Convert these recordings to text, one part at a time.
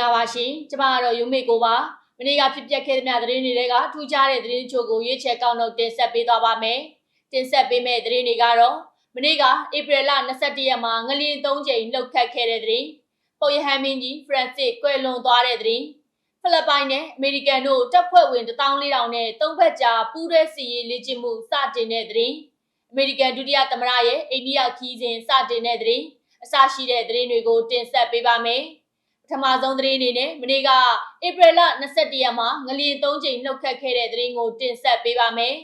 ္ဂလာပါရှင်ကျမကတော့ယုံမေကိုပါမနေ့ကဖြစ်ပျက်ခဲ့တဲ့သတင်းတွေကထူးခြားတဲ့သတင်းချို့ကိုရွေးချယ်ကောက်နှုတ်တင်ဆက်ပေးသွားပါမယ်တင်ဆက်ပေးမယ့်သတင်းတွေကတော့မနေ့ကဧပြီလ22ရက်မှာငလျင်3ကြိမ်လှုပ်ခတ်ခဲ့တဲ့သတင်းပုပ်ယဟန်မင်းကြီးဖရန့်စစ်ကွယ်လွန်သွားတဲ့သတင်းဖိလစ်ပိုင်နဲ့အမေရိကန်တို့တပ်ဖွဲ့ဝင်14000နဲ့သုံးဘက်ကြားပူးရဲစီရေးလေ့ကျင့်မှုစတင်တဲ့သတင်းအမေရိကန်ဒုတိယသမ္မတရဲ့အိန္ဒိယခီးစဉ်စတင်တဲ့သတင်းအစရှိတဲ့သတင်းတွေကိုတင်ဆက်ပေးပါမယ်ပ ထမဆုံးသတင်းအနေနဲ့မနေ့ကဧပြီလ22ရက်မှာငလျင်3ကြိမ်လှုပ်ခတ်ခဲ့တဲ့သတင်းကိုတင်ဆက်ပေးပါမယ်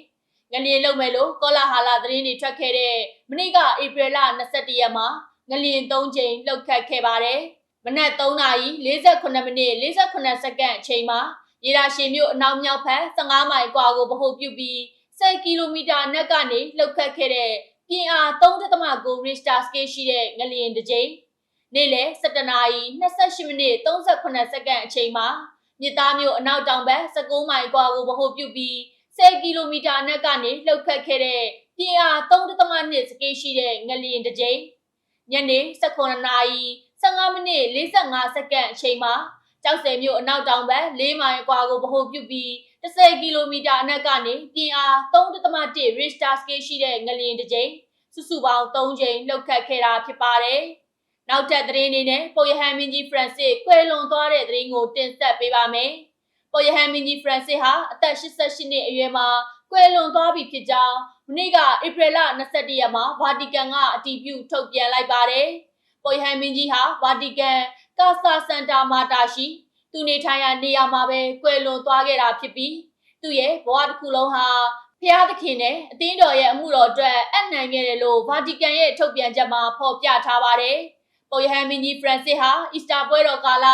ငလျင်လှုပ်မယ်လို့ကောလာဟာလာသတင်းတွေထွက်ခဲ့တဲ့မနေ့ကဧပြီလ22ရက်မှာငလျင်3ကြိမ်လှုပ်ခတ်ခဲ့ပါတယ်မနက်3နာရီ48မိနစ်48စက္ကန့်အချိန်မှာရေဒါရှင်မြို့အနောက်မြောက်ဘက်15မိုင်ကွာကိုဗဟိုပြုပြီး10ကီလိုမီတာအနက်ကနေလှုပ်ခတ်ခဲ့တဲ့ပြင်းအား3.9 Richter scale ရှိတဲ့ငလျင်တစ်ကြိမ် နေ့လယ်17နာရီ28မိနစ်38စက္ကန့်အချိန်မှာမြစ်သားမြို့အနောက်တောင်ဘက်19မိုင်ကွာကိုဗဟိုပြုပြီး10ကီလိုမီတာအနက်ကနေလှုပ်ခတ်ခဲ့တဲ့ပြင်းအား3.2 scale ရှိတဲ့ငလျင်တစ်ကြိမ်ညနေ19နာရီ15မိနစ်45စက္ကန့်အချိန်မှာကျောက်ဆယ်မြို့အနောက်တောင်ဘက်၄မိုင်ကွာကိုဗဟိုပြုပြီး10ကီလိုမီတာအနက်ကနေပြင်းအား3.1 Richter scale ရှိတဲ့ငလျင်တစ်ကြိမ်စုစုပေါင်း3ကြိမ်လှုပ်ခတ်ခဲ့တာဖြစ်ပါတယ်။ နောက်ထပ်သတင်းအနေနဲ့ပုပ်ယဟန်မင်းကြီးဖရန့်စစ်ကွယ်လွန်သွားတဲ့သတင်းကိုတင်ဆက်ပေးပါမယ်။ပုပ်ယဟန်မင်းကြီးဖရန့်စစ်ဟာအသက်88နှစ်အရွယ်မှာကွယ်လွန်သွားပြီဖြစ်ကြောင်းမနေ့ကဧပြီလ22ရက်မှာဗာတီကန်ကအတည်ပြုထုတ်ပြန်လိုက်ပါတယ်။ပုပ်ယဟန်မင်းကြီးဟာဗာတီကန်ကာဆာစန်တာမာတာရှိသူနေထိုင်ရာနေရာမှာပဲကွယ်လွန်သွားခဲ့တာဖြစ်ပြီးသူ့ရဲ့ဘဝတစ်ခုလုံးဟာဖျားသခင်နဲ့အသင်းတော်ရဲ့အမှုတော်အတွက်အနှံခဲ့တယ်လို့ဗာတီကန်ရဲ့ထုတ်ပြန်ချက်မှာဖော်ပြထားပါတယ်။ ပုပ်ယဟန်မင်းကြီးဖရန့်စစ်ဟာအီစတာပွဲတော်ကာလ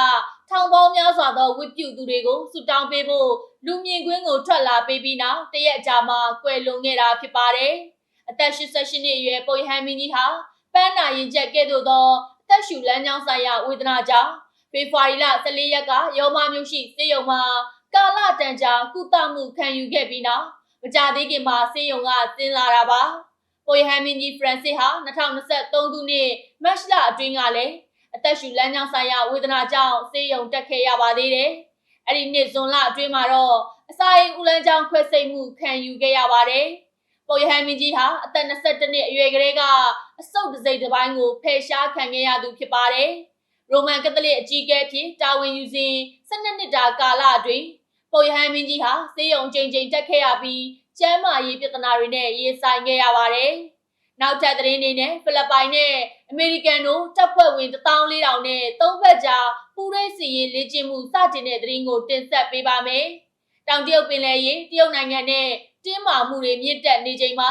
ထောင်ပေါင်းများစွာသောဝိပုသူတွေကိုဆုတောင်းပေးဖို့လူမြင်ကွင်းကိုထွက်လာပေးပြီးနောက်တရက်ကြာမှကွယ်လွန်ခဲ့တာဖြစ်ပါတယ်။အသက်88နှစ်အရွယ်ပုပ်ယဟန်မင်းကြီးဟာပန်းနာရင်ချက်ကဲ့သို့သောအသက်ရှူလမ်းကြောင်းဆိုင်ရာဝေဒနာကြောင့်ဖေဖော်ဝါရီလ14ရက်ကရောမမျိုးရှိစေယုံမှာကာလတန်ကြာကုသမှုခံယူခဲ့ပြီးနောက်မကြသေးခင်မှာစေယုံကဆင်းလာတာပါ ပိုယဟန်မင်းကြီးဖရန့်စစ်ဟာ2023ခုနှစ်မတ်လအတွင်းကလည်းအသက်ရှူလမ်းကြောင်းဆိုင်ရာဝေဒနာကြောင့်စေယုံတက်ခဲ့ရပါသေးတယ်အဲ့ဒီနှစ်ဇွန်လအတွင်းမှာတော့အစာအိမ်ဦးလန်းကြောင်းခွဲစိတ်မှုခံယူခဲ့ရပါတယ်ပိုယဟန်မင်းကြီးဟာအသက်22နှစ်အရွယ်ကလေးကအဆုတ်တစိမ့်တစ်ပိုင်းကိုဖယ်ရှားခံခဲ့ရသူဖြစ်ပါတယ်ရိုမန်ကက်သလစ်အကြီးအကဲဖြစ်တာဝန်ယူစဉ်12နှစ်တာကာလအတွင်းပုပ်ယဟန်မင်းကြီးဟာစေယုံချိန်ချိန်တက်ခဲ့ရပြီး ကျမ်းမာရေးပြဿနာတွေနဲ့ရင်ဆိုင်ခဲ့ရပါတယ်။နောက်ထပ်သတင်းတွေနဲ့ဖိလစ်ပိုင်နဲ့အမေရိကန်တို့တပ်ဖွဲ့ဝင်14000နဲ့သုံးဘက်ကြားပူးရဲစီရေးလေ့ကျင့်မှုစတင်တဲ့သတင်းကိုတင်ဆက်ပေးပါမယ်။တောင်တရုတ်ပင်လယ်ရေတရုတ်နိုင်ငံနဲ့တင်းမာမှုတွေမြင့်တက်နေချိန်မှာ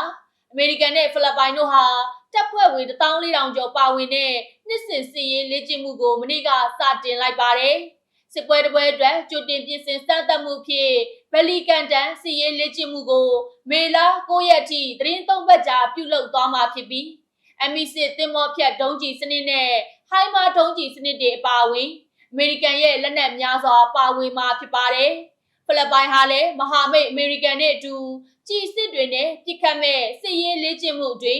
အမေရိကန်နဲ့ဖိလစ်ပိုင်တို့ဟာတပ်ဖွဲ့ဝင်14000ကျော်ပါဝင်တဲ့နှစ်စဉ်စီရေးလေ့ကျင့်မှုကိုမနေ့ကစတင်လိုက်ပါတယ်။စစ်ပွဲတစ်ပွဲအတွက်ကြိုတင်ပြင်ဆင်စမ်းသပ်မှုဖြစ် ဗလီကန်တန်စီရေးလေ့ကျင့်မှုကို မေလ9ရက်ထိသတင်းသုံးပတ်ကြာပြုလုပ်သွားမှာဖြစ်ပြီးအမီစစ်တင်မောဖြတ်ဒုံးကျည်စနစ်နဲ့ဟိုင်းမာဒုံးကျည်စနစ်တွေအပါအဝင်အမေရိကန်ရဲ့လက်နက်များစွာပါဝင်မှာဖြစ်ပါတယ်။ဖိလစ်ပိုင်ဟာလည်းမဟာမိတ်အမေရိကန်နဲ့အတူကြည်စစ်တွေနဲ့ပြစ်ခတ်မဲ့စစ်ရေးလေ့ကျင့်မှုတွေ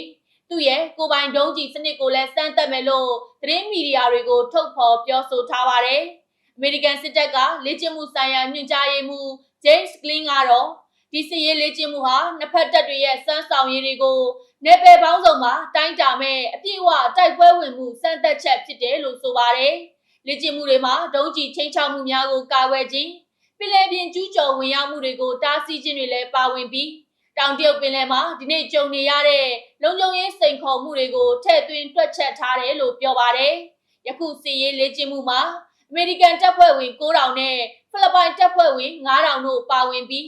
သူ့ရဲ့ကိုပိုင်ဒုံးကျည်စနစ်ကိုလည်းစမ်းသပ်မယ်လို့သတင်းမီဒီယာတွေကိုထုတ်ဖော်ပြောဆိုထားပါတယ်။အမေရိကန်စစ်တပ်ကလေ့ကျင့်မှုဆိုင်ရာညွှန်ကြားရေးမှူး James Glynn ကတော့ဒီစစ်ရေးလေ့ကျင့်မှုဟာနှစ်ဖက်တပ်တွေရဲ့စမ်းဆောင်ရည်တွေကိုနယ်ပယ်ပေါင်းစုံမှာတိုင်းတာမဲ့အပြည့်အဝတိုက်ပွဲဝင်မှုစမ်းသပ်ချက်ဖြစ်တယ်လို့ဆိုပါတယ်။လေ့ကျင့်မှုတွေမှာဒုံးကျည်ချင်းချောက်မှုများကိုကာကွယ်ခြင်းပြည်လဲပြင်ကျူးကျော်ဝင်ရောက်မှုတွေကိုတားဆီးခြင်းတွေလည်းပါဝင်ပြီးတောင်တရုတ်ပင်လယ်မှာဒီနေ့ကြုံနေရတဲ့လုံခြုံရေးစိန်ခေါ်မှုတွေကိုထည့်သွင်းတွက်ချက်ထားတယ်လို့ပြောပါတယ်။ယခုစီရေးလေ့ကျင့်မှုမှာအမေရိကန်တပ်ဖွဲ့ဝင်9000နဲ့ ဖိလစ်ပိုင်တပ်ဖွဲ့ဝင်9000တို့ပါဝင်ပြီး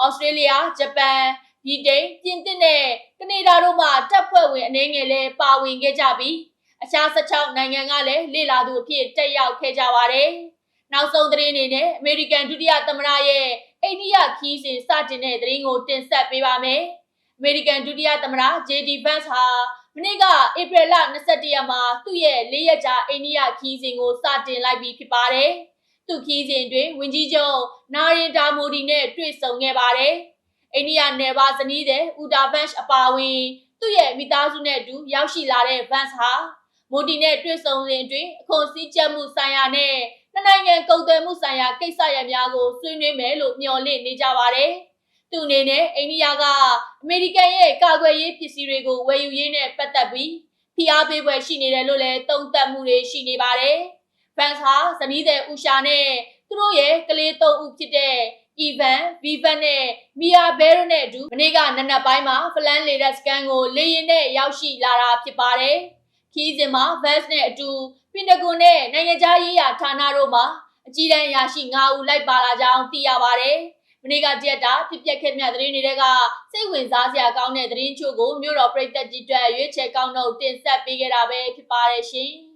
ဩစတြေးလျ၊ဂျပန်၊ဗြိတိန်၊ပြင်သစ်နဲ့ကနေဒါတို့မှတပ်ဖွဲ့ဝင်အနေငယ်လည်းပါဝင်ခဲ့ကြပြီးအခြား16နိုင်ငံကလည်းလေ့လာသူအဖြစ်တက်ရောက်ခဲ့ကြပါတယ်။နောက်ဆုံးသတင်းအနေနဲ့အမေရိကန်ဒုတိယသမ္မတရဲ့အိန္ဒိယခီးစဉ်စတင်တဲ့သတင်းကိုတင်ဆက်ပေးပါမယ်။အမေရိကန်ဒုတိယသမ္မတ JD Vance ဟာမနေ့ကဧပြီလ22ရက်မှာသူ့ရဲ့၄ရက်ကြာအိန္ဒိယခီးစဉ်ကိုစတင်လိုက်ပြီးဖြစ်ပါတယ်။ သူခီးစဉ်တွင်ဝင်းကြီးချုပ်နာရင်တာမိုဒီနဲ့တွေ့ဆုံခဲ့ပါတယ်။အိန္ဒိယနယ်ပါဇနီးတဲ့ဥဒါဘန့်အပါဝင်သူ့ရဲ့မိသားစုနဲ့အတူရောက်ရှိလာတဲ့ဗန့်စ်ဟာမိုဒီနဲ့တွေ့ဆုံစဉ်အတွင်းအခွန်စည်းချက်မှုဆိုင်ရာနဲ့နှစ်နိုင်ငံကုန်သွယ်မှုဆိုင်ရာကိစ္စရပ်များကိုဆွေးနွေးမယ်လို့မျှော်လင့်နေကြပါတယ်။သူအနေနဲ့အိန္ဒိယကအမေရိကန်ရဲ့ကာကွယ်ရေးပစ္စည်းတွေကိုဝယ်ယူရေးနဲ့ပတ်သက်ပြီးဖိအားပေးပွဲရှိနေတယ်လို့လည်းသုံးသပ်မှုတွေရှိနေပါတယ်။ fans ဟာဇနီးတဲ့ဦးရှာနဲ့သူတို့ရဲ့ကလေးသုံးဦးဖြစ်တဲ့ Evan, Vivan နဲ့ Mia Bear တို့နဲ့အတူမနေ့ကနနက်ပိုင်းမှာဖလန်လေဒက်စကန်ကိုလေရင်နဲ့ရောက်ရှိလာတာဖြစ်ပါတယ်။ခီးစဉ်မှာ Vance နဲ့အတူပင်တဂွန်နဲ့နိုင်ငံခြားရေးရာဌာနတို့မှာအကြီးတန်းရရှိ9ဦးလိုက်ပါလာကြောင်းသိရပါတယ်။မနေ့ကကြက်တာဖြစ်ပျက်ခဲ့တဲ့သတင်းတွေကစိတ်ဝင်စားစရာကောင်းတဲ့သတင်းချို့ကိုမြို့တော်ပြည်သက်ကြီးအတွက်ရွေးချယ်ကောင်းတော့တင်ဆက်ပေးခဲ့တာပဲဖြစ်ပါတယ်ရှင်။